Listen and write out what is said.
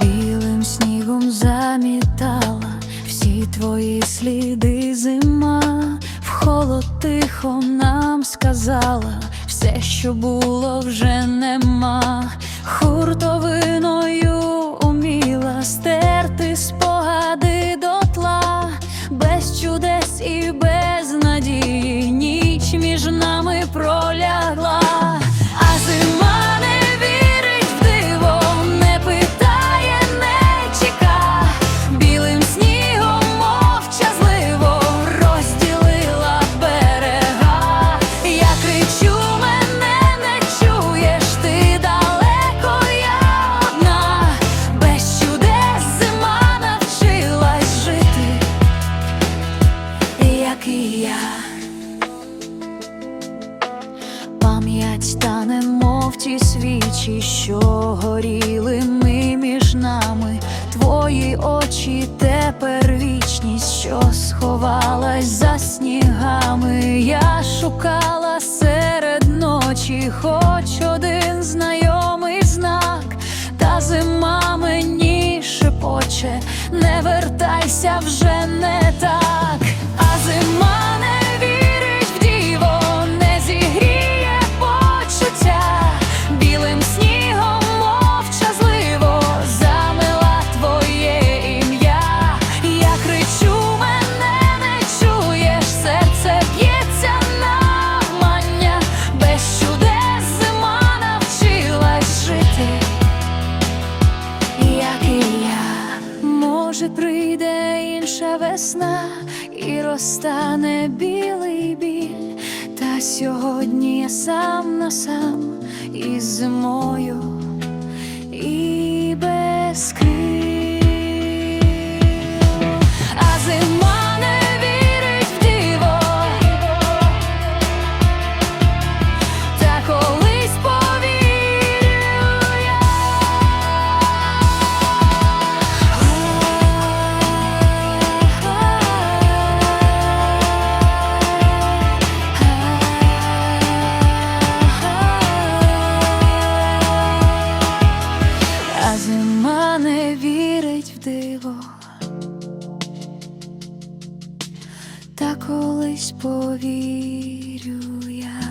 Білим снігом замітала всі твої сліди зима, в холод тихо нам сказала все, що було, вже нема, хуртовино. Пам'ять та немов ті свічі, що горіли ми між нами, твої очі тепер вічність, що сховалась за снігами. Я шукала серед ночі, хоч один знайомий знак, та зима мені шепоче, не вертайся вже не так, весна і розтане білий біль. Та сьогодні я сам на сам зима не вірить в диво, та колись повірю я.